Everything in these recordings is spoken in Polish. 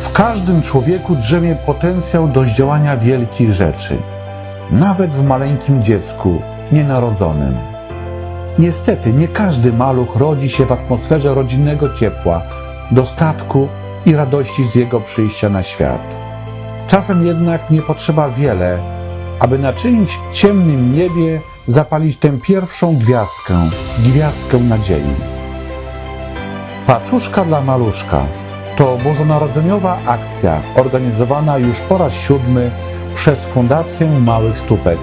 W każdym człowieku drzemie potencjał do zdziałania wielkich rzeczy, nawet w maleńkim dziecku, nienarodzonym. Niestety, nie każdy maluch rodzi się w atmosferze rodzinnego ciepła, dostatku i radości z jego przyjścia na świat. Czasem jednak nie potrzeba wiele, aby na czymś ciemnym niebie zapalić tę pierwszą gwiazdkę, gwiazdkę nadziei. Paczuszka dla maluszka to bożonarodzeniowa akcja organizowana już po raz siódmy przez Fundację Małych Stópek,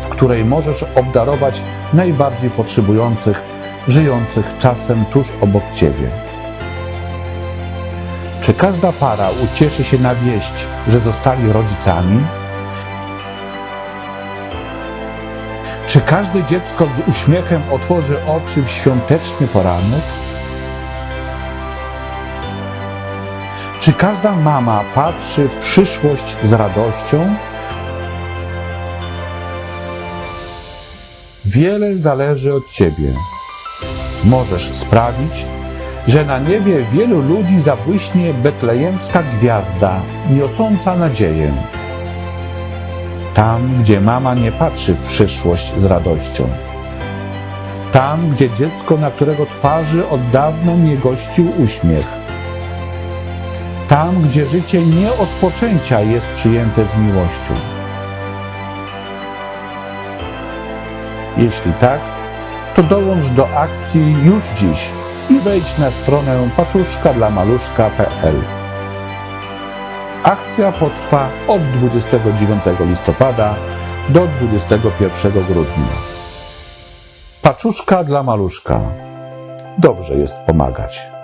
w której możesz obdarować najbardziej potrzebujących, żyjących czasem tuż obok Ciebie. Czy każda para ucieszy się na wieść, że zostali rodzicami? Czy każde dziecko z uśmiechem otworzy oczy w świąteczny poranek? Czy każda mama patrzy w przyszłość z radością? Wiele zależy od Ciebie. Możesz sprawić, że na niebie wielu ludzi zabłyśnie betlejemska gwiazda, niosąca nadzieję. Tam, gdzie mama nie patrzy w przyszłość z radością. Tam, gdzie dziecko, na którego twarzy od dawna nie gościł uśmiech. Tam, gdzie życie nie od jest przyjęte z miłością. Jeśli tak, to dołącz do akcji już dziś i wejdź na stronę paczuszkadlamaluszka.pl. Akcja potrwa od 29 listopada do 21 grudnia. Paczuszka dla maluszka. Dobrze jest pomagać.